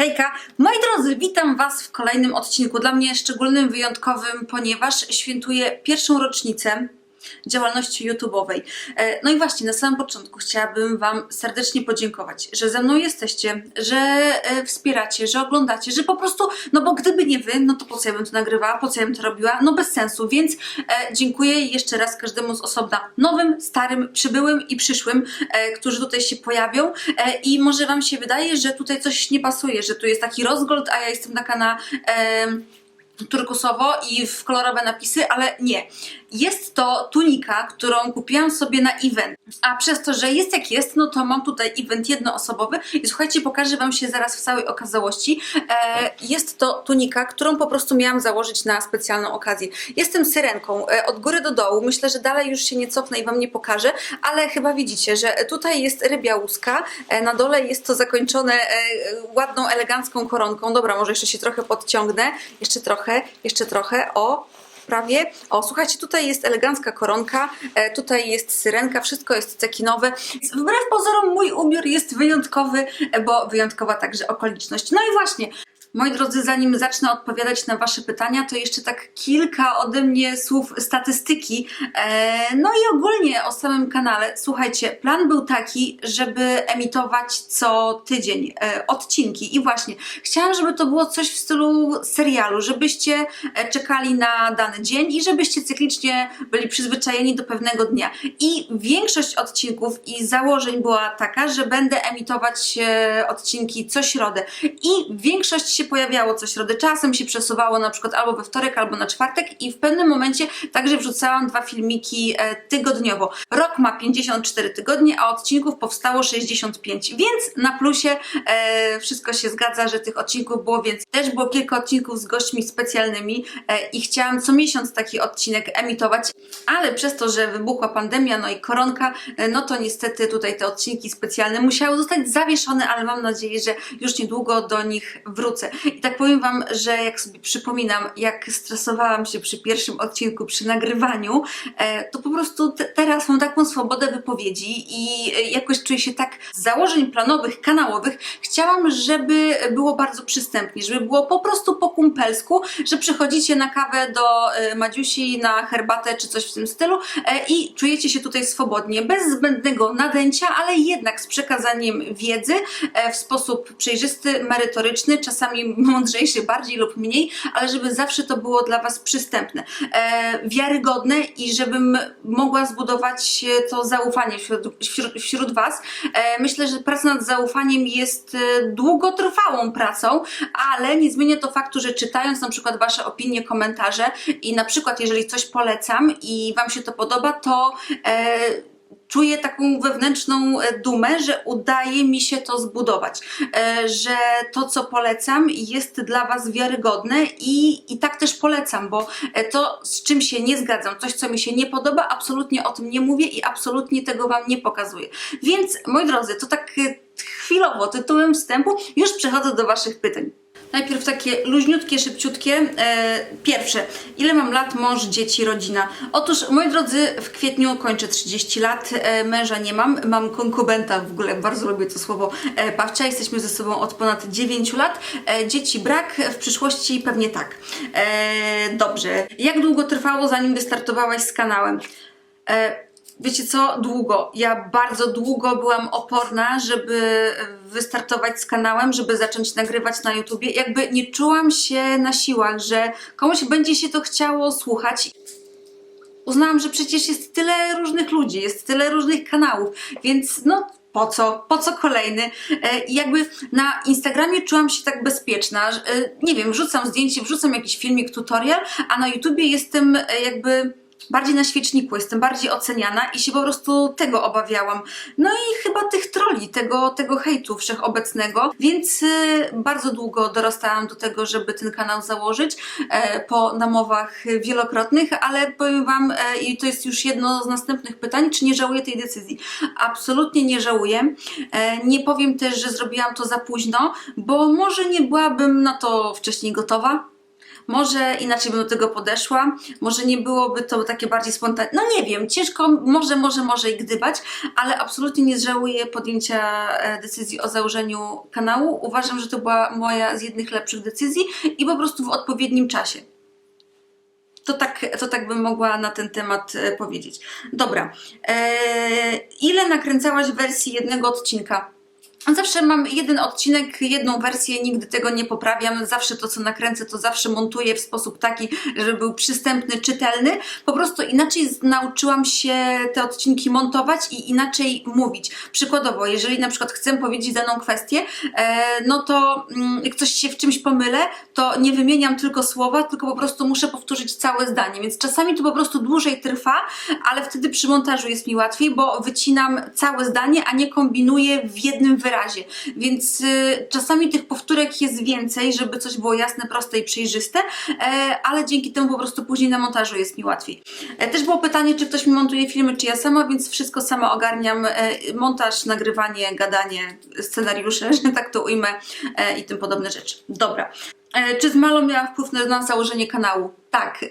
Hejka! Moi drodzy, witam Was w kolejnym odcinku. Dla mnie szczególnym, wyjątkowym, ponieważ świętuję pierwszą rocznicę działalności YouTube'owej. E, No i właśnie, na samym początku chciałabym Wam serdecznie podziękować, że ze mną jesteście, że e, wspieracie, że oglądacie, że po prostu, no bo gdyby nie Wy, no to po co ja bym to nagrywała, po co ja bym to robiła? No bez sensu, więc e, dziękuję jeszcze raz każdemu z osobna, nowym, starym, przybyłym i przyszłym, którzy tutaj się pojawią i może Wam się wydaje, że tutaj coś nie pasuje, że tu jest taki rozgold, a ja jestem taka na... turkusowo i w kolorowe napisy, ale nie. Jest to tunika, którą kupiłam sobie na event. A przez to, że jest jak jest, no to mam tutaj event jednoosobowy i słuchajcie, pokażę Wam się zaraz w całej okazałości. E, jest to tunika, którą po prostu miałam założyć na specjalną okazję. Jestem syrenką e, od góry do dołu. Myślę, że dalej już się nie cofnę i Wam nie pokażę, ale chyba widzicie, że tutaj jest rybia łuska, e, na dole jest to zakończone e, ładną, elegancką koronką. Dobra, może jeszcze się trochę podciągnę. Jeszcze trochę, jeszcze trochę. O, prawie. O, słuchajcie, tutaj jest elegancka koronka, e, tutaj jest syrenka, wszystko jest cekinowe. Wbrew pozorom mój ubiór jest wyjątkowy, e, bo wyjątkowa także okoliczność. No i właśnie, Moi drodzy, zanim zacznę odpowiadać na Wasze pytania, to jeszcze tak kilka ode mnie słów statystyki. E, no i ogólnie o samym kanale. Słuchajcie, plan był taki, żeby emitować co tydzień e, odcinki. I właśnie, chciałam, żeby to było coś w stylu serialu, żebyście e, czekali na dany dzień i żebyście cyklicznie byli przyzwyczajeni do pewnego dnia. I większość odcinków i założeń była taka, że będę emitować odcinki co środę. I większość się pojawiało co środę. Czasem się przesuwało na przykład albo we wtorek, albo na czwartek i w pewnym momencie także wrzucałam dwa filmiki e, tygodniowo. Rok ma 54 tygodnie, a odcinków powstało 65, więc na plusie e, wszystko się zgadza, że tych odcinków było więcej. Też było kilka odcinków z gośćmi specjalnymi e, i chciałam co miesiąc taki odcinek emitować, ale przez to, że wybuchła pandemia, no i koronka, e, no to niestety tutaj te odcinki specjalne musiały zostać zawieszone, ale mam nadzieję, że już niedługo do nich wrócę. I tak powiem Wam, że jak sobie przypominam, jak stresowałam się przy pierwszym odcinku, przy nagrywaniu, e, to po prostu te, teraz mam taką swobodę wypowiedzi i e, jakoś czuję się tak z założeń planowych, kanałowych. Chciałam, żeby było bardzo przystępnie, żeby było po prostu po kumpelsku, że przychodzicie na kawę do e, Madziusi, na herbatę czy coś w tym stylu i czujecie się tutaj swobodnie, bez zbędnego nadęcia, ale jednak z przekazaniem wiedzy w sposób przejrzysty, merytoryczny, czasami mądrzejszy bardziej lub mniej, ale żeby zawsze to było dla Was przystępne, e, wiarygodne i żebym mogła zbudować to zaufanie wśród, wśród, wśród Was. E, myślę, że praca nad zaufaniem jest e, długotrwałą pracą, ale nie zmienia to faktu, że czytając na przykład Wasze opinie, komentarze i na przykład jeżeli coś polecam i Wam się to podoba, to e, czuję taką wewnętrzną e, dumę, że udaje mi się to zbudować, e, że to, co polecam, jest dla Was wiarygodne i, i tak też polecam, bo e, to, z czym się nie zgadzam, coś, co mi się nie podoba, absolutnie o tym nie mówię i absolutnie tego Wam nie pokazuję. Więc, moi drodzy, to tak chwilowo, tytułem wstępu, już przechodzę do Waszych pytań. Najpierw takie luźniutkie, szybciutkie. E, pierwsze, ile mam lat, mąż, dzieci, rodzina? Otóż, moi drodzy, w kwietniu kończę 30 lat, e, męża nie mam, mam konkubenta, w ogóle bardzo lubię to słowo e, Pawcia, jesteśmy ze sobą od ponad 9 lat, e, dzieci brak, w przyszłości pewnie tak. Dobrze, jak długo trwało, zanim wystartowałaś z kanałem? Wiecie co? Długo. Ja bardzo długo byłam oporna, żeby wystartować z kanałem, żeby zacząć nagrywać na YouTubie. Jakby nie czułam się na siłach, że komuś będzie się to chciało słuchać. Uznałam, że przecież jest tyle różnych ludzi, jest tyle różnych kanałów, więc no po co? Po co kolejny? E, I jakby na Instagramie czułam się tak bezpieczna, e, nie wiem, wrzucam zdjęcie, wrzucam jakiś filmik, tutorial, a na YouTubie jestem e, jakby bardziej na świeczniku, jestem bardziej oceniana i się po prostu tego obawiałam. No i chyba tych troli, tego, tego hejtu wszechobecnego, więc y, bardzo długo dorastałam do tego, żeby ten kanał założyć e, po namowach wielokrotnych, ale powiem Wam, e, i to jest już jedno z następnych pytań, czy nie żałuję tej decyzji? Absolutnie nie żałuję. E, nie powiem też, że zrobiłam to za późno, bo może nie byłabym na to wcześniej gotowa. Może inaczej bym do tego podeszła, może nie byłoby to takie bardziej spontaniczne. No nie wiem, ciężko, może, może, może i gdybać, ale absolutnie nie żałuję podjęcia e, decyzji o założeniu kanału. Uważam, że to była moja z jednych lepszych decyzji i po prostu w odpowiednim czasie. To tak, to tak bym mogła na ten temat e, powiedzieć. Dobra. E, ile nakręcałaś wersji jednego odcinka? Zawsze mam jeden odcinek, jedną wersję, nigdy tego nie poprawiam. Zawsze to, co nakręcę, to zawsze montuję w sposób taki, żeby był przystępny, czytelny. Po prostu inaczej nauczyłam się te odcinki montować i inaczej mówić. Przykładowo, jeżeli na przykład chcę powiedzieć daną kwestię, e, no to mm, jak coś się w czymś pomylę, to nie wymieniam tylko słowa, tylko po prostu muszę powtórzyć całe zdanie. Więc czasami to po prostu dłużej trwa, ale wtedy przy montażu jest mi łatwiej, bo wycinam całe zdanie, a nie kombinuję w jednym wyrazie. Więc y, czasami tych powtórek jest więcej, żeby coś było jasne, proste i przejrzyste, e, ale dzięki temu po prostu później na montażu jest mi łatwiej. E, też było pytanie, czy ktoś mi montuje filmy, czy ja sama, więc wszystko sama ogarniam. E, montaż, nagrywanie, gadanie, scenariusze, że tak to ujmę i tym podobne rzeczy. Dobra. Czy z Malą miała wpływ na założenie kanału? Tak.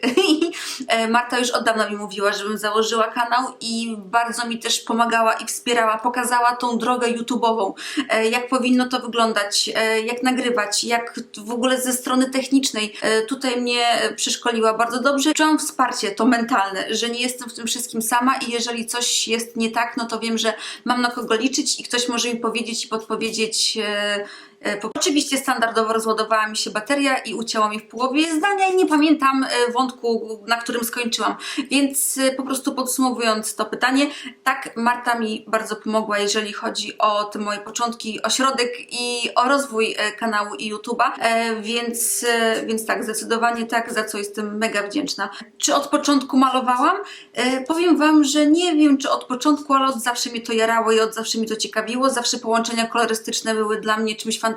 E, Marta już od dawna mi mówiła, żebym założyła kanał i bardzo mi też pomagała i wspierała, pokazała tą drogę YouTube'ową, e, jak powinno to wyglądać, e, jak nagrywać, jak w ogóle ze strony technicznej. Tutaj mnie przeszkoliła bardzo dobrze. Czułam wsparcie to mentalne, że nie jestem w tym wszystkim sama i jeżeli coś jest nie tak, no to wiem, że mam na kogo liczyć i ktoś może mi powiedzieć i podpowiedzieć po- Oczywiście standardowo rozładowała mi się bateria i ucięła mi w połowie zdania i nie pamiętam e, wątku, na którym skończyłam. Więc e, po prostu podsumowując to pytanie, tak, Marta mi bardzo pomogła, jeżeli chodzi o te moje początki, o środek i o rozwój e, kanału i YouTube'a, e, więc, e, więc tak, zdecydowanie tak, za co jestem mega wdzięczna. Czy od początku malowałam? E, Powiem Wam, że nie wiem, czy od początku, ale od zawsze mnie to jarało i od zawsze mi to ciekawiło. Zawsze połączenia kolorystyczne były dla mnie czymś fantastycznym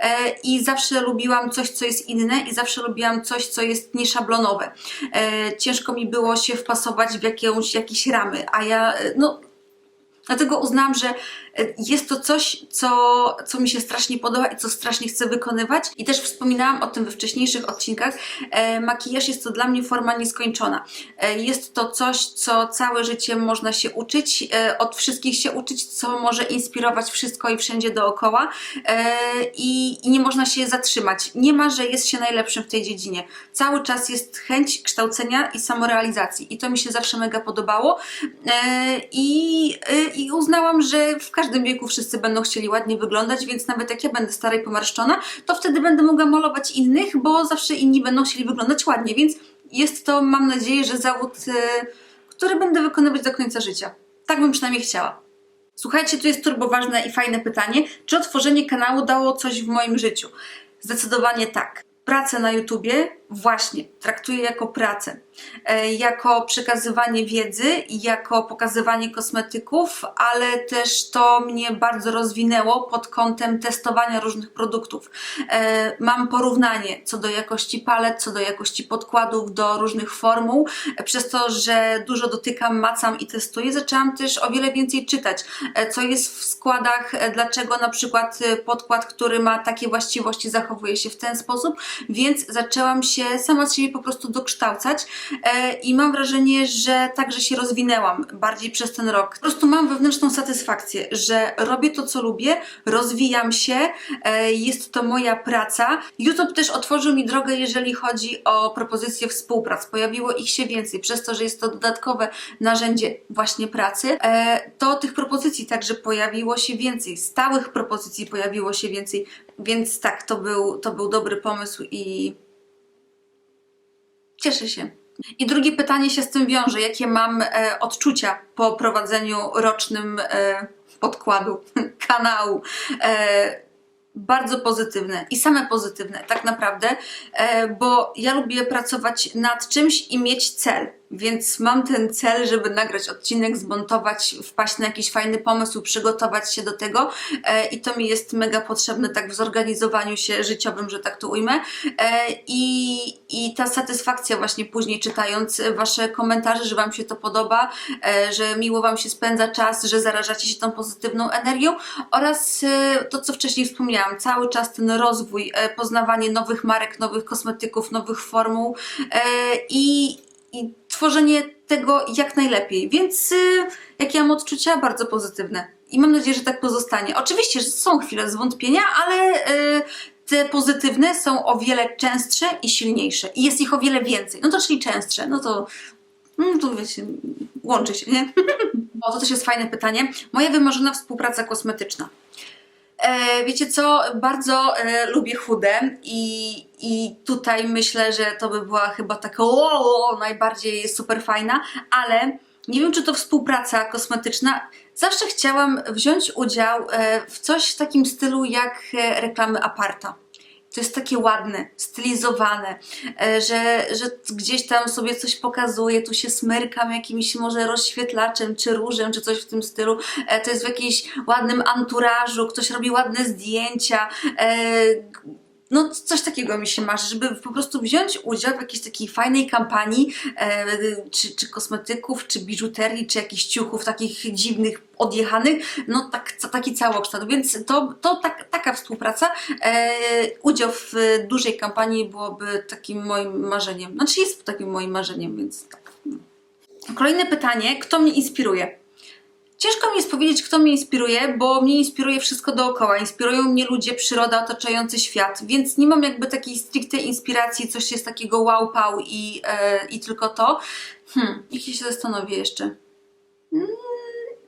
e, i zawsze lubiłam coś, co jest inne i zawsze lubiłam coś, co jest nieszablonowe. E, Ciężko mi było się wpasować w jakieś ramy, a ja, e, no, Dlatego uznałam, że jest to coś, co, co mi się strasznie podoba i co strasznie chcę wykonywać. I też wspominałam o tym we wcześniejszych odcinkach. E, makijaż jest to dla mnie forma nieskończona. E, jest to coś, co całe życie można się uczyć, e, od wszystkich się uczyć, co może inspirować wszystko i wszędzie dookoła. E, i, I nie można się zatrzymać. Nie ma, że jest się najlepszym w tej dziedzinie. Cały czas jest chęć kształcenia i samorealizacji. I to mi się zawsze mega podobało. E, I, e, I uznałam, że w każdym wieku wszyscy będą chcieli ładnie wyglądać, więc nawet jak ja będę stara i pomarszczona, to wtedy będę mogła malować innych, bo zawsze inni będą chcieli wyglądać ładnie, więc jest to, mam nadzieję, że zawód, e, który będę wykonywać do końca życia. Tak bym przynajmniej chciała. Słuchajcie, tu jest turbo ważne i fajne pytanie. Czy otworzenie kanału dało coś w moim życiu? Zdecydowanie tak. Pracę na YouTubie właśnie traktuję jako pracę, e, jako przekazywanie wiedzy, jako pokazywanie kosmetyków, ale też to mnie bardzo rozwinęło pod kątem testowania różnych produktów. E, Mam porównanie co do jakości palet, co do jakości podkładów, do różnych formuł. E, Przez to, że dużo dotykam, macam i testuję, zaczęłam też o wiele więcej czytać, co jest w składach, dlaczego na przykład podkład, który ma takie właściwości, zachowuje się w ten sposób, więc zaczęłam się sama z siebie po prostu dokształcać e, i mam wrażenie, że także się rozwinęłam bardziej przez ten rok. Po prostu mam wewnętrzną satysfakcję, że robię to, co lubię, rozwijam się, e, jest to moja praca. YouTube też otworzył mi drogę, jeżeli chodzi o propozycje współprac. Pojawiło ich się więcej, przez to, że jest to dodatkowe narzędzie właśnie pracy, e, to tych propozycji także pojawiło się więcej, stałych propozycji pojawiło się więcej, więc tak, to był, to był dobry pomysł i cieszę się. I drugie pytanie się z tym wiąże. Jakie mam e, odczucia po prowadzeniu rocznym e, podkładu kanału? E, bardzo pozytywne i same pozytywne, tak naprawdę, e, bo ja lubię pracować nad czymś i mieć cel. Więc mam ten cel, żeby nagrać odcinek, zmontować, wpaść na jakiś fajny pomysł, przygotować się do tego e, i to mi jest mega potrzebne tak w zorganizowaniu się życiowym, że tak to ujmę. E, I, I ta satysfakcja właśnie później czytając Wasze komentarze, że Wam się to podoba, e, że miło Wam się spędza czas, że zarażacie się tą pozytywną energią oraz to, co wcześniej wspomniałam, cały czas ten rozwój, poznawanie nowych marek, nowych kosmetyków, nowych formuł i, i tworzenie tego jak najlepiej. Więc y, jakie mam odczucia? Bardzo pozytywne. I mam nadzieję, że tak pozostanie. Oczywiście, że są chwile zwątpienia, ale y, te pozytywne są o wiele częstsze i silniejsze. I jest ich o wiele więcej. No to czyli częstsze. No to, no to wiecie, łączy się, nie? O, to też jest fajne pytanie. Moja wymarzona współpraca kosmetyczna. E, wiecie co, bardzo e, lubię chude i, i tutaj myślę, że to by była chyba taka o, najbardziej super fajna, ale nie wiem, czy to współpraca kosmetyczna. Zawsze chciałam wziąć udział e, w coś w takim stylu jak reklamy aparta. To jest takie ładne, stylizowane, e, że, że gdzieś tam sobie coś pokazuje, tu się smyrkam jakimś może rozświetlaczem, czy różem, czy coś w tym stylu. E, To jest w jakimś ładnym anturażu, ktoś robi ładne zdjęcia. No, coś takiego mi się marzy, żeby po prostu wziąć udział w jakiejś takiej fajnej kampanii, e, czy, czy kosmetyków, czy biżuterii, czy jakichś ciuchów takich dziwnych, odjechanych, no tak, taki całokształt, więc to, to tak, taka współpraca, e, udział w dużej kampanii byłoby takim moim marzeniem, znaczy jest takim moim marzeniem, więc tak. Kolejne pytanie, kto mnie inspiruje? Ciężko mi jest powiedzieć, kto mnie inspiruje, bo mnie inspiruje wszystko dookoła. Inspirują mnie ludzie, przyroda, otaczający świat, więc nie mam jakby takiej stricte inspiracji, coś jest takiego wow, pał i, e, i tylko to. Hmm, niech się zastanowię jeszcze. Mm,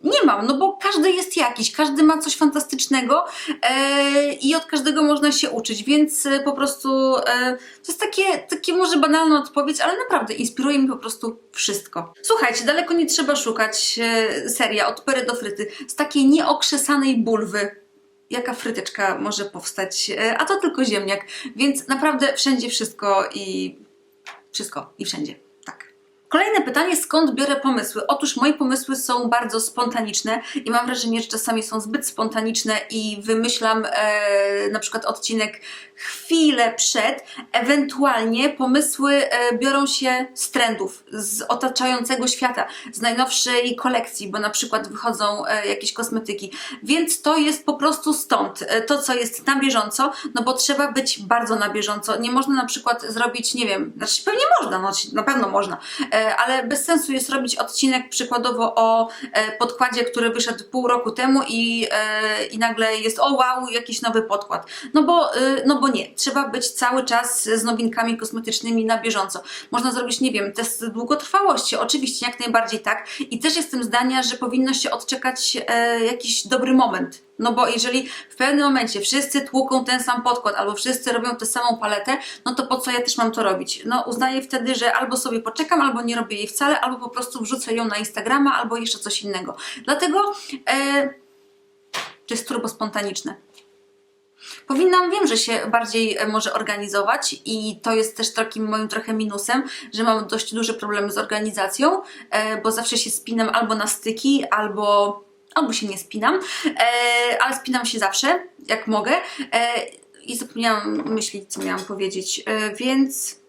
Nie mam, no bo każdy jest jakiś, każdy ma coś fantastycznego e, i od każdego można się uczyć, więc e, po prostu e, to jest takie, takie może banalna odpowiedź, ale naprawdę inspiruje mi po prostu wszystko. Słuchajcie, daleko nie trzeba szukać e, seria od pery do fryty z takiej nieokrzesanej bulwy. Jaka fryteczka może powstać, e, a to tylko ziemniak, więc naprawdę wszędzie wszystko i wszystko i wszędzie. Kolejne pytanie, skąd biorę pomysły? Otóż moje pomysły są bardzo spontaniczne i mam wrażenie, że czasami są zbyt spontaniczne i wymyślam e, na przykład odcinek chwilę przed. Ewentualnie pomysły e, biorą się z trendów, z otaczającego świata, z najnowszej kolekcji, bo na przykład wychodzą e, jakieś kosmetyki. Więc to jest po prostu stąd. E, to, co jest na bieżąco, no bo trzeba być bardzo na bieżąco. Nie można na przykład zrobić, nie wiem, znaczy pewnie można, no, na pewno można, e, ale bez sensu jest robić odcinek przykładowo o e, podkładzie, który wyszedł pół roku temu i, e, i nagle jest o wow, jakiś nowy podkład. No bo, e, no bo nie, trzeba być cały czas z nowinkami kosmetycznymi na bieżąco. Można zrobić, nie wiem, test długotrwałości, oczywiście jak najbardziej tak i też jestem zdania, że powinno się odczekać jakiś dobry moment. No bo jeżeli w pewnym momencie wszyscy tłuką ten sam podkład, albo wszyscy robią tę samą paletę, no to po co ja też mam to robić? No uznaję wtedy, że albo sobie poczekam, albo nie robię jej wcale, albo po prostu wrzucę ją na Instagrama, albo jeszcze coś innego. Dlatego e, to jest turbo spontaniczne. Powinnam, wiem, że się bardziej e, może organizować i to jest też takim moim trochę minusem, że mam dość duże problemy z organizacją, e, bo zawsze się spinam albo na styki, albo, albo się nie spinam, e, ale spinam się zawsze, jak mogę e, i zapomniałam myśleć, co miałam powiedzieć, e, więc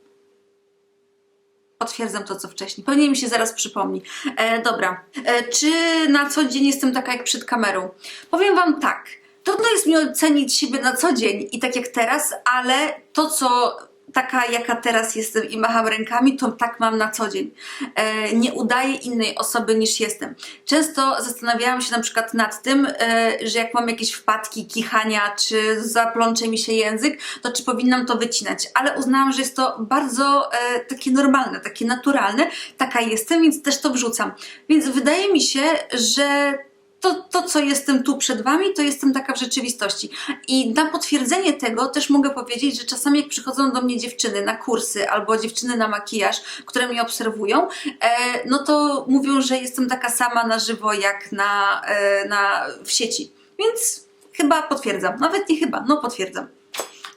potwierdzam to, co wcześniej. Pewnie mi się zaraz przypomni. E, dobra, e, czy na co dzień jestem taka jak przed kamerą? Powiem Wam tak. Trudno jest mi ocenić siebie na co dzień i tak jak teraz, ale to, co taka jaka teraz jestem i macham rękami, to tak mam na co dzień. E, nie udaję innej osoby niż jestem. Często zastanawiałam się na przykład nad tym, e, że jak mam jakieś wpadki, kichania, czy zaplącze mi się język, to czy powinnam to wycinać. Ale uznałam, że jest to bardzo e, takie normalne, takie naturalne. Taka jestem, więc też to wrzucam. Więc wydaje mi się, że to, to, co jestem tu przed Wami, to jestem taka w rzeczywistości. I na potwierdzenie tego też mogę powiedzieć, że czasami jak przychodzą do mnie dziewczyny na kursy albo dziewczyny na makijaż, które mnie obserwują, e, no to mówią, że jestem taka sama na żywo jak na, e, na, w sieci. Więc chyba potwierdzam. Nawet nie chyba, no potwierdzam.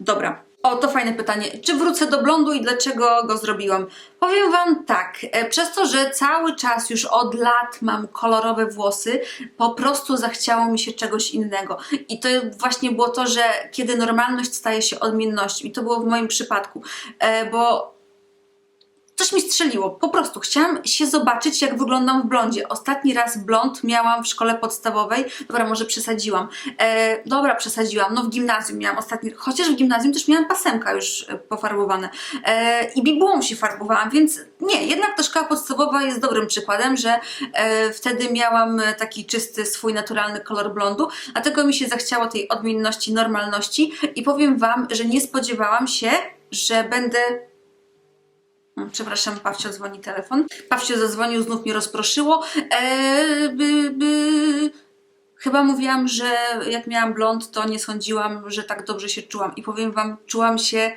Dobra. O, to fajne pytanie. Czy wrócę do blondu i dlaczego go zrobiłam? Powiem Wam tak, e, przez to, że cały czas już od lat mam kolorowe włosy, po prostu zachciało mi się czegoś innego. I to właśnie było to, że kiedy normalność staje się odmiennością, i to było w moim przypadku, e, bo coś mi strzeliło. Po prostu chciałam się zobaczyć, jak wyglądam w blondzie. Ostatni raz blond miałam w szkole podstawowej. Dobra, może przesadziłam. E, dobra, przesadziłam. No w gimnazjum miałam ostatni, chociaż w gimnazjum też miałam pasemka już e, pofarbowane. E, I bibułą się farbowałam, więc nie, jednak ta szkoła podstawowa jest dobrym przykładem, że e, wtedy miałam e, taki czysty, swój naturalny kolor blondu, dlatego mi się zachciało tej odmienności, normalności i powiem Wam, że nie spodziewałam się, że będę Przepraszam, Pawcio dzwoni telefon. Pawcio zadzwonił, znów mnie rozproszyło. Eee, by, by... Chyba mówiłam, że jak miałam blond, to nie sądziłam, że tak dobrze się czułam. I powiem Wam, czułam się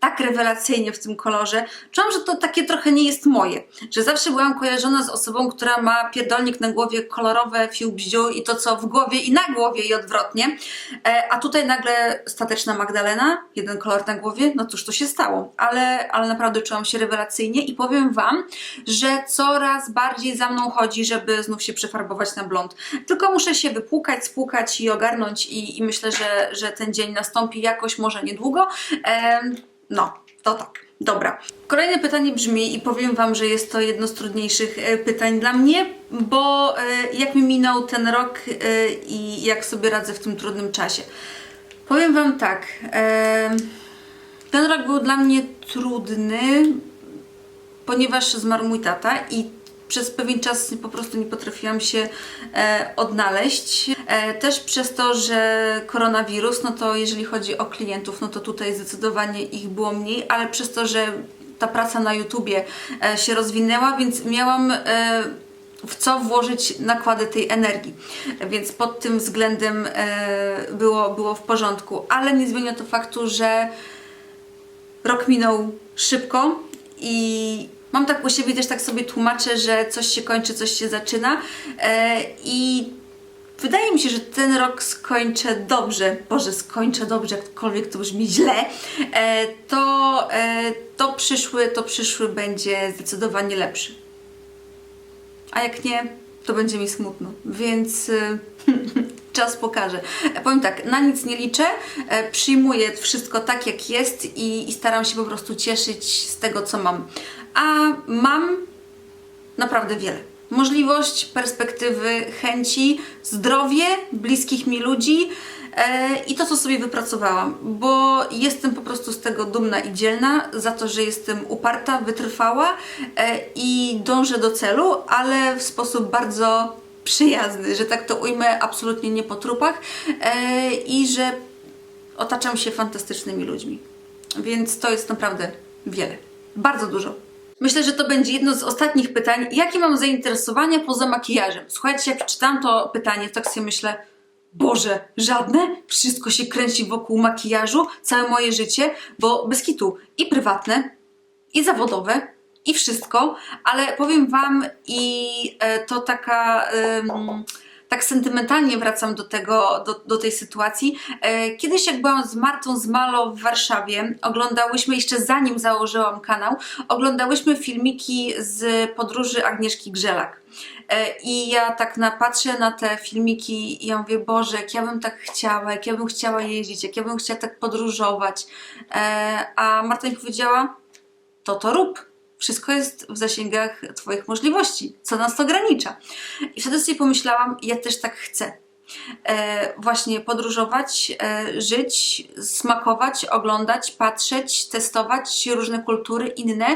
tak rewelacyjnie w tym kolorze. Czułam, że to takie trochę nie jest moje. Że zawsze byłam kojarzona z osobą, która ma pierdolnik na głowie, kolorowe fiu bździu i to co w głowie i na głowie i odwrotnie. E, a tutaj nagle stateczna Magdalena, jeden kolor na głowie, no cóż to się stało. Ale, ale naprawdę czułam się rewelacyjnie i powiem Wam, że coraz bardziej za mną chodzi, żeby znów się przefarbować na blond. Tylko muszę się wypłukać, spłukać i ogarnąć i, i myślę, że, że ten dzień nastąpi jakoś, może niedługo. No, to tak. Dobra. Kolejne pytanie brzmi i powiem Wam, że jest to jedno z trudniejszych e, pytań dla mnie, bo e, jak mi minął ten rok e, i jak sobie radzę w tym trudnym czasie. Powiem Wam tak. Ten rok był dla mnie trudny, ponieważ zmarł mój tata i przez pewien czas po prostu nie potrafiłam się e, odnaleźć. E, też przez to, że koronawirus, no to jeżeli chodzi o klientów, no to tutaj zdecydowanie ich było mniej, ale przez to, że ta praca na YouTubie e, się rozwinęła, więc miałam e, w co włożyć nakłady tej energii. Więc pod tym względem e, było, było w porządku, ale nie zmienia to faktu, że rok minął szybko i mam tak u siebie też tak sobie tłumaczę, że coś się kończy, coś się zaczyna e, i wydaje mi się, że ten rok skończę dobrze, Boże, skończę dobrze, jakkolwiek to brzmi źle, e, to, e, to przyszły, to przyszły będzie zdecydowanie lepszy. A jak nie, to będzie mi smutno, więc czas pokaże. Powiem tak, na nic nie liczę, przyjmuję wszystko tak jak jest i, i staram się po prostu cieszyć z tego, co mam. A mam naprawdę wiele. Możliwość, perspektywy, chęci, zdrowie, bliskich mi ludzi e, i to, co sobie wypracowałam, bo jestem po prostu z tego dumna i dzielna za to, że jestem uparta, wytrwała e, i dążę do celu, ale w sposób bardzo przyjazny, że tak to ujmę, absolutnie nie po trupach e, i że otaczam się fantastycznymi ludźmi. Więc to jest naprawdę wiele. Bardzo dużo. Myślę, że to będzie jedno z ostatnich pytań. Jakie mam zainteresowania poza makijażem? Słuchajcie, jak czytam to pytanie, tak sobie myślę, Boże, żadne? Wszystko się kręci wokół makijażu, całe moje życie, bo bez kitu i prywatne, i zawodowe, i wszystko, ale powiem Wam, i e, to taka. Tak sentymentalnie wracam do tego, do, do tej sytuacji. E, Kiedyś jak byłam z Martą z Malo w Warszawie, oglądałyśmy, jeszcze zanim założyłam kanał, oglądałyśmy filmiki z podróży Agnieszki Grzelak. E, I ja tak napatrzę na te filmiki i ja mówię, Boże, jak ja bym tak chciała, jak ja bym chciała jeździć, jak ja bym chciała tak podróżować. E, A Marta mi powiedziała, to to rób. Wszystko jest w zasięgach Twoich możliwości. Co nas ogranicza? I wtedy sobie pomyślałam, ja też tak chcę. E, właśnie podróżować, e, żyć, smakować, oglądać, patrzeć, testować różne kultury inne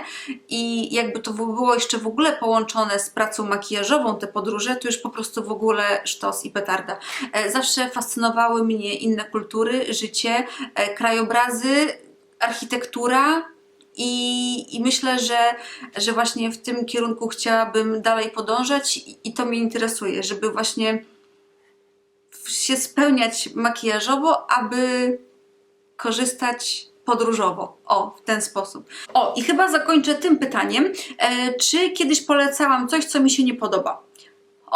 i jakby to było jeszcze w ogóle połączone z pracą makijażową, te podróże, to już po prostu w ogóle sztos i petarda. E, zawsze fascynowały mnie inne kultury, życie, e, krajobrazy, architektura, i, I myślę, że, że właśnie w tym kierunku chciałabym dalej podążać i, i to mnie interesuje, żeby właśnie się spełniać makijażowo, aby korzystać podróżowo. O, w ten sposób. O, i chyba zakończę tym pytaniem, e, czy kiedyś polecałam coś, co mi się nie podoba?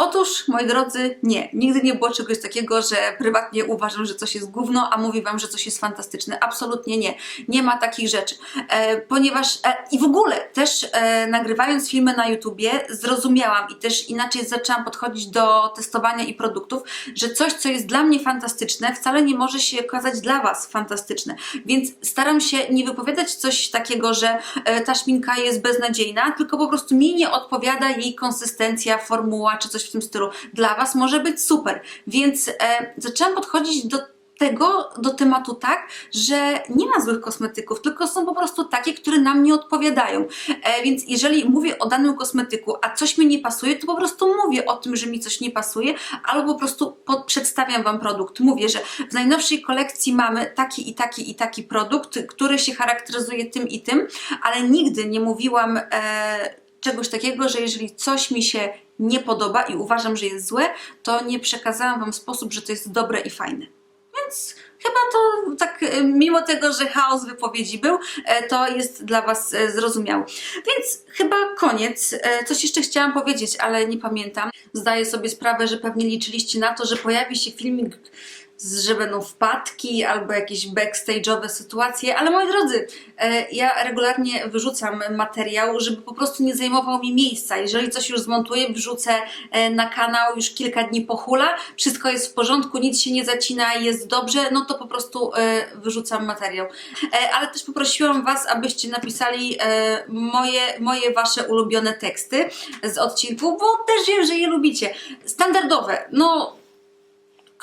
Otóż, moi drodzy, nie. Nigdy nie było czegoś takiego, że prywatnie uważam, że coś jest gówno, a mówię Wam, że coś jest fantastyczne. Absolutnie nie. Nie ma takich rzeczy. E, ponieważ e, i w ogóle też e, nagrywając filmy na YouTubie zrozumiałam i też inaczej zaczęłam podchodzić do testowania i produktów, że coś, co jest dla mnie fantastyczne, wcale nie może się okazać dla Was fantastyczne. Więc staram się nie wypowiadać coś takiego, że e, ta szminka jest beznadziejna, tylko po prostu mi nie odpowiada jej konsystencja, formuła czy coś w tym stylu. Dla Was może być super. Więc e, zaczęłam podchodzić do tego, do tematu tak, że nie ma złych kosmetyków, tylko są po prostu takie, które nam nie odpowiadają. E, więc jeżeli mówię o danym kosmetyku, a coś mi nie pasuje, to po prostu mówię o tym, że mi coś nie pasuje, albo po prostu po, przedstawiam Wam produkt. Mówię, że w najnowszej kolekcji mamy taki i taki i taki produkt, który się charakteryzuje tym i tym, ale nigdy nie mówiłam e, czegoś takiego, że jeżeli coś mi się nie podoba i uważam, że jest złe, to nie przekazałam Wam w sposób, że to jest dobre i fajne. Więc chyba to tak, e, mimo tego, że chaos wypowiedzi był, e, to jest dla Was e, zrozumiały. Więc chyba koniec. Coś jeszcze chciałam powiedzieć, ale nie pamiętam. Zdaję sobie sprawę, że pewnie liczyliście na to, że pojawi się filmik że będą wpadki albo jakieś backstage'owe sytuacje, ale moi drodzy, e, ja regularnie wyrzucam materiał, żeby po prostu nie zajmował mi miejsca. Jeżeli coś już zmontuję, wrzucę e, na kanał już kilka dni po hula, wszystko jest w porządku, nic się nie zacina, jest dobrze, no to po prostu e, wyrzucam materiał. Ale też poprosiłam Was, abyście napisali moje, moje Wasze ulubione teksty z odcinku, bo też wiem, że je lubicie. Standardowe, no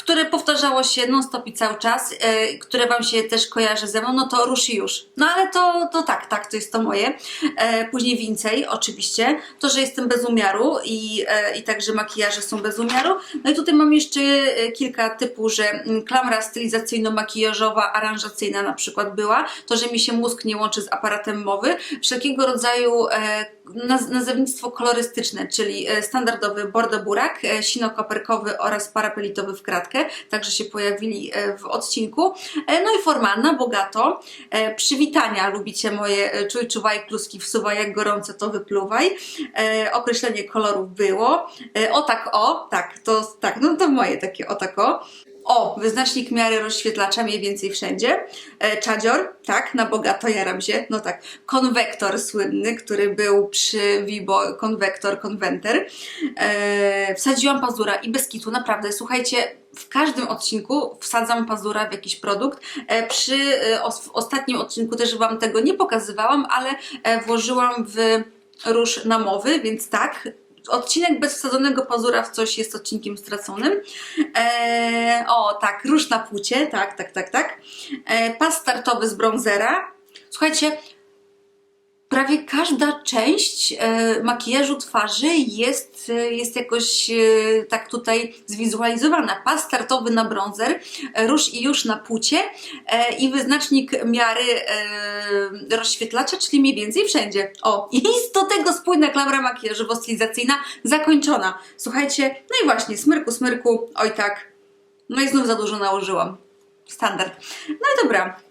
które powtarzało się non-stop i cały czas, e, które Wam się też kojarzy ze mną, no to rusz już. No ale to, to tak, tak, to jest to moje. E, później więcej, oczywiście. To, że jestem bez umiaru i, e, i także makijaże są bez umiaru. No i tutaj mam jeszcze e, kilka typu, że mm, klamra stylizacyjno-makijażowa, aranżacyjna na przykład była. To, że mi się mózg nie łączy z aparatem mowy. Wszelkiego rodzaju e, naz- nazewnictwo kolorystyczne, czyli e, standardowy bordo burak, e, sino-koperkowy oraz parapelitowy w kratkę, także się pojawili e, w odcinku. No i forma na bogato. Przywitania, lubicie moje czuj, czuwaj, kluski wsuwaj, jak gorące to wypluwaj. Określenie kolorów było. O tak o, tak, to tak, no to moje takie o tak o. O, wyznacznik miary rozświetlacza mniej więcej wszędzie. E, czadzior, tak, na bogato jaram się. No tak, konwektor słynny, który był przy Vibo, konwektor, konwenter. E, wsadziłam pazura i bez kitu, naprawdę, słuchajcie, w każdym odcinku wsadzam pazura w jakiś produkt. E, przy e, w ostatnim odcinku też Wam tego nie pokazywałam, ale e, włożyłam w róż namowy, więc tak, odcinek bez wsadzonego pazura w coś jest odcinkiem straconym. E, o, tak, róż na płucie, tak, tak, tak, tak. E, pas startowy z bronzera. Słuchajcie, prawie każda część e, makijażu twarzy jest, e, jest jakoś e, tak tutaj zwizualizowana. Pas startowy na bronzer, róż i już na płucie e, i wyznacznik miary rozświetlacza, czyli mniej więcej wszędzie. O, i do tego spójna klamra makijażowo-stylizacyjna zakończona. Słuchajcie, no i właśnie, smyrku, smyrku, oj tak. No i znów za dużo nałożyłam. Standard. No i dobra,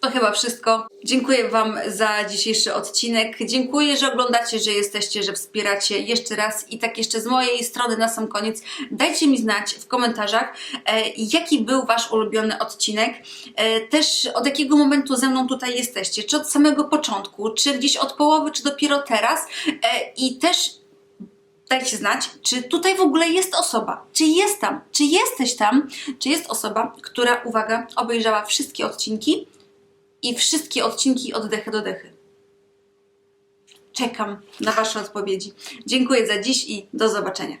to chyba wszystko. Dziękuję Wam za dzisiejszy odcinek. Dziękuję, że oglądacie, że jesteście, że wspieracie jeszcze raz. I tak jeszcze z mojej strony na sam koniec, dajcie mi znać w komentarzach, e, jaki był Wasz ulubiony odcinek. E, też od jakiego momentu ze mną tutaj jesteście. Czy od samego początku, czy gdzieś od połowy, czy dopiero teraz. E, I też dajcie znać, czy tutaj w ogóle jest osoba, czy jest tam, czy jesteś tam, czy jest osoba, która, uwaga, obejrzała wszystkie odcinki i wszystkie odcinki od dechy do dechy. Czekam na Wasze odpowiedzi. Dziękuję za dziś i do zobaczenia.